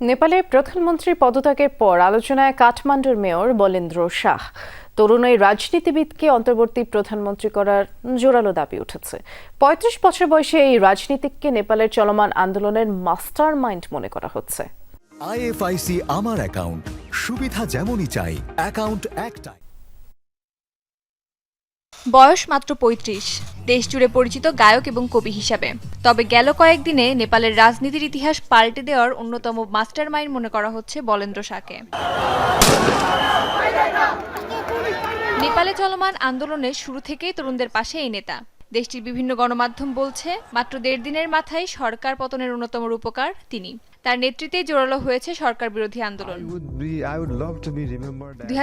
নেপালে প্রধানমন্ত্রীর পদত্যাগের পর আলোচনায় কাঠমান্ডুর মেয়র বলেন্দ্র শাহ। তরুণ এই রাজনীতিবিদকে অন্তর্বর্তী প্রধানমন্ত্রী করার জোরালো দাবি উঠেছে। পঁয়ত্রিশ বছর বয়সে এই রাজনীতিককে নেপালের চলমান আন্দোলনের মাস্টার মাইন্ড মনে করা হচ্ছে। আইএফআইসি আমার অ্যাকাউন্ট। সুবিধা যেমনই চাই, অ্যাকাউন্ট একটাই। বয়স মাত্র পঁয়ত্রিশ। দেশজুড়ে পরিচিত গায়ক এবং কবি হিসাবে। তবে গেল কয়েকদিনে নেপালের রাজনীতির ইতিহাস পাল্টে দেওয়ার অন্যতম মাস্টার মাইন্ড মনে করা হচ্ছে বলেন্দ্র শাকে নেপালে চলমান আন্দোলনের শুরু থেকেই তরুণদের পাশে এই নেতা। দেশটির বিভিন্ন গণমাধ্যম বলছে মাত্র দেড় দিনের মাথায় সরকার পতনের অন্যতম রূপকার তিনি। তার নেতৃত্বেই জোরালো হয়েছে সরকার বিরোধী আন্দোলন। দুই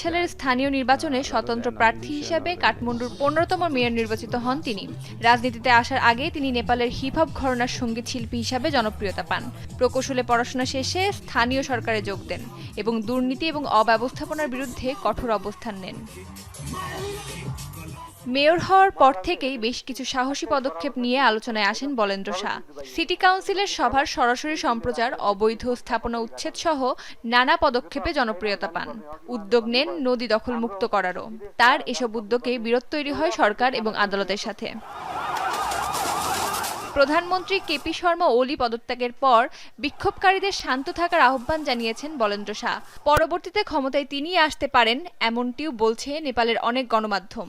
সালের স্থানীয় নির্বাচনে স্বতন্ত্র প্রার্থী হিসেবে কাঠমান্ডুর পনেরোতম মেয়র নির্বাচিত হন তিনি। রাজনীতিতে আসার আগে তিনি নেপালের হিপ হপ ঘরানার সংগীত শিল্পী হিসাবে জনপ্রিয়তা পান। প্রকৌশলে পড়াশোনা শেষে স্থানীয় সরকারে যোগ দেন এবং দুর্নীতি এবং অব্যবস্থাপনার বিরুদ্ধে কঠোর অবস্থান নেন। মেয়র হওয়ার পর থেকেই বেশ কিছু সাহসী পদক্ষেপ নিয়ে আলোচনায় আসেন বলেন্দ্র শাহ। সিটি কাউন্সিলের সভার সরাসরি সম্প্রচার, অবৈধ স্থাপনা উচ্ছেদ সহ নানা পদক্ষেপে জনপ্রিয়তা পান। উদ্যোগ নেন নদী দখল মুক্ত করারও। তার এসব উদ্যোগে বিরোধ তৈরি হয় সরকার এবং আদালতের সাথে। প্রধানমন্ত্রী কেপি শর্মা ওলি পদত্যাগের পর বিক্ষোভকারীদের শান্ত থাকার আহ্বান জানিয়েছেন বলেন্দ্র শাহ। পরবর্তীতে ক্ষমতায় তিনিই আসতে পারেন, এমনটিও বলছে নেপালের অনেক গণমাধ্যম।